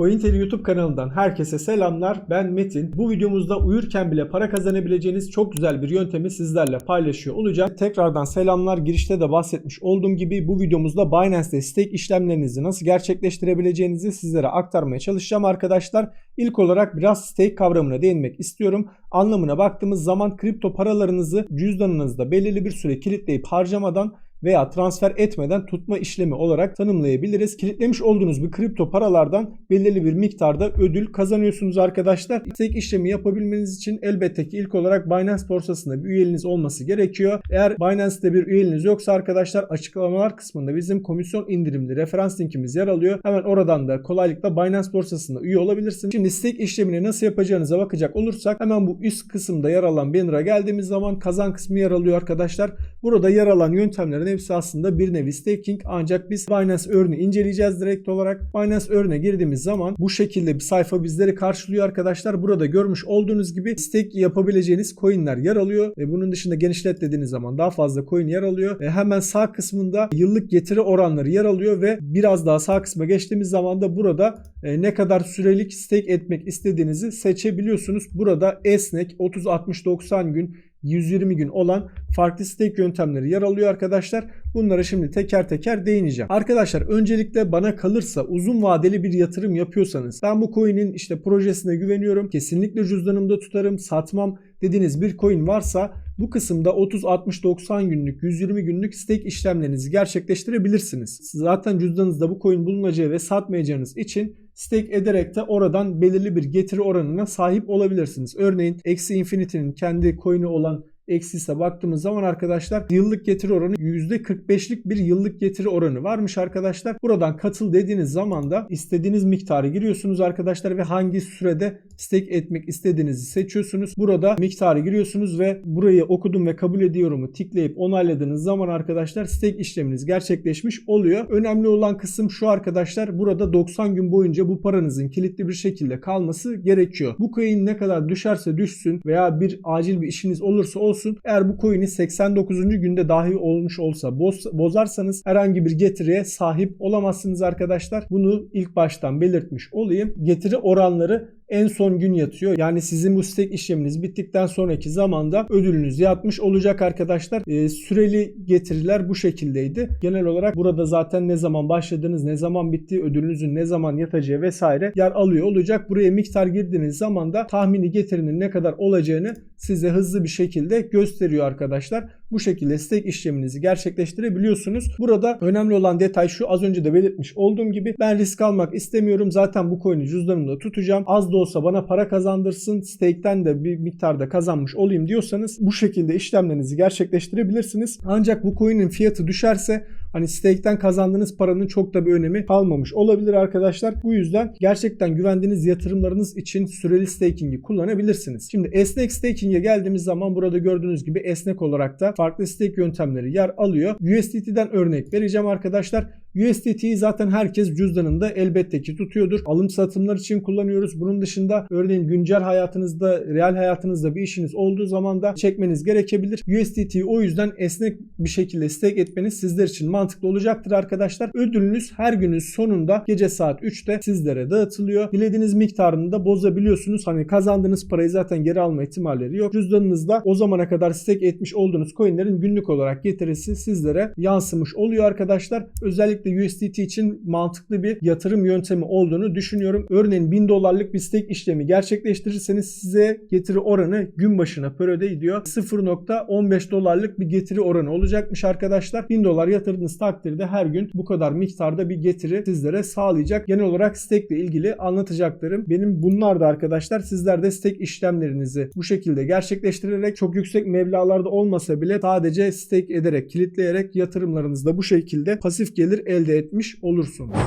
CoinTeli YouTube kanalından herkese selamlar. Ben Metin. Bu videomuzda uyurken bile para kazanabileceğiniz çok güzel bir yöntemi sizlerle paylaşıyor olacağım. Tekrardan selamlar. Girişte de bahsetmiş olduğum gibi bu videomuzda Binance'de stake işlemlerinizi nasıl gerçekleştirebileceğinizi sizlere aktarmaya çalışacağım arkadaşlar. İlk olarak biraz stake kavramına değinmek istiyorum. Anlamına baktığımız zaman kripto paralarınızı cüzdanınızda belirli bir süre kilitleyip harcamadan veya transfer etmeden tutma işlemi olarak tanımlayabiliriz. Kilitlemiş olduğunuz bir kripto paralardan belirli bir miktarda ödül kazanıyorsunuz arkadaşlar. Stake işlemi yapabilmeniz için elbette ki ilk olarak Binance borsasında bir üyeliğiniz olması gerekiyor. Eğer Binance'te bir üyeliğiniz yoksa arkadaşlar açıklamalar kısmında bizim komisyon indirimli referans linkimiz yer alıyor. Hemen oradan da kolaylıkla Binance borsasında üye olabilirsiniz. Şimdi stake işlemini nasıl yapacağınıza bakacak olursak hemen bu üst kısımda yer alan banner'a geldiğimiz zaman kazan kısmı yer alıyor arkadaşlar. Burada yer alan yöntemlerin hepsi aslında bir nevi staking ancak biz Binance örneği inceleyeceğiz direkt olarak. Binance örneğe girdiğimiz zaman bu şekilde bir sayfa bizleri karşılıyor arkadaşlar. Burada görmüş olduğunuz gibi stake yapabileceğiniz coinler yer alıyor. Ve bunun dışında genişlet dediğiniz zaman daha fazla coin yer alıyor. Ve hemen sağ kısmında yıllık getiri oranları yer alıyor ve biraz daha sağ kısma geçtiğimiz zaman da burada e, ne kadar sürelik stake etmek istediğinizi seçebiliyorsunuz. Burada esnek 30 60 90 gün 120 gün olan farklı stake yöntemleri yer alıyor arkadaşlar. Bunlara şimdi teker teker değineceğim. Arkadaşlar öncelikle bana kalırsa uzun vadeli bir yatırım yapıyorsanız ben bu coin'in işte projesine güveniyorum. Kesinlikle cüzdanımda tutarım, satmam dediğiniz bir coin varsa bu kısımda 30, 60, 90 günlük, 120 günlük stake işlemlerinizi gerçekleştirebilirsiniz. Zaten cüzdanınızda bu coin bulunacağı ve satmayacağınız için stake ederek de oradan belirli bir getiri oranına sahip olabilirsiniz. Örneğin Axie Infinity'nin kendi coin'i olan Axis'e baktığımız zaman arkadaşlar yıllık getiri oranı %45'lik bir yıllık getiri oranı varmış arkadaşlar. Buradan katıl dediğiniz zaman da istediğiniz miktarı giriyorsunuz arkadaşlar ve hangi sürede stake etmek istediğinizi seçiyorsunuz. Burada miktarı giriyorsunuz ve burayı okudum ve kabul ediyorumu tıklayıp onayladığınız zaman arkadaşlar stake işleminiz gerçekleşmiş oluyor. Önemli olan kısım şu arkadaşlar burada 90 gün boyunca bu paranızın kilitli bir şekilde kalması gerekiyor. Bu coin ne kadar düşerse düşsün veya bir acil bir işiniz olursa olsun eğer bu coin'i 89. günde dahi olmuş olsa boz, bozarsanız herhangi bir getiriye sahip olamazsınız arkadaşlar. Bunu ilk baştan belirtmiş olayım. Getiri oranları en son gün yatıyor. Yani sizin bu stake işleminiz bittikten sonraki zamanda ödülünüz yatmış olacak arkadaşlar. E, süreli getiriler bu şekildeydi. Genel olarak burada zaten ne zaman başladınız, ne zaman bitti, ödülünüzün ne zaman yatacağı vesaire yer alıyor olacak. Buraya miktar girdiğiniz zaman da tahmini getirinin ne kadar olacağını size hızlı bir şekilde gösteriyor arkadaşlar. Bu şekilde stake işleminizi gerçekleştirebiliyorsunuz. Burada önemli olan detay şu az önce de belirtmiş olduğum gibi ben risk almak istemiyorum. Zaten bu coin'i cüzdanımda tutacağım. Az da olsa bana para kazandırsın. Stake'ten de bir miktarda kazanmış olayım diyorsanız bu şekilde işlemlerinizi gerçekleştirebilirsiniz. Ancak bu coin'in fiyatı düşerse hani stake'ten kazandığınız paranın çok da bir önemi kalmamış olabilir arkadaşlar. Bu yüzden gerçekten güvendiğiniz yatırımlarınız için süreli staking'i kullanabilirsiniz. Şimdi esnek staking'e geldiğimiz zaman burada gördüğünüz gibi esnek olarak da farklı stake yöntemleri yer alıyor. USDT'den örnek vereceğim arkadaşlar. USDT'yi zaten herkes cüzdanında elbette ki tutuyordur. Alım satımlar için kullanıyoruz. Bunun dışında örneğin güncel hayatınızda, real hayatınızda bir işiniz olduğu zaman da çekmeniz gerekebilir. USDT'yi o yüzden esnek bir şekilde stake etmeniz sizler için mantıklı olacaktır arkadaşlar. Ödülünüz her günün sonunda gece saat 3'te sizlere dağıtılıyor. Dilediğiniz miktarını da bozabiliyorsunuz. Hani kazandığınız parayı zaten geri alma ihtimalleri yok. Cüzdanınızda o zamana kadar stake etmiş olduğunuz coinlerin günlük olarak getirisi sizlere yansımış oluyor arkadaşlar. Özellikle özellikle USDT için mantıklı bir yatırım yöntemi olduğunu düşünüyorum. Örneğin 1000 dolarlık bir stake işlemi gerçekleştirirseniz size getiri oranı gün başına per öde gidiyor. 0.15 dolarlık bir getiri oranı olacakmış arkadaşlar. 1000 dolar yatırdığınız takdirde her gün bu kadar miktarda bir getiri sizlere sağlayacak. Genel olarak stake ile ilgili anlatacaklarım benim bunlar da arkadaşlar. Sizler de stake işlemlerinizi bu şekilde gerçekleştirerek çok yüksek meblalarda olmasa bile sadece stake ederek, kilitleyerek yatırımlarınızda bu şekilde pasif gelir elde etmiş olursunuz.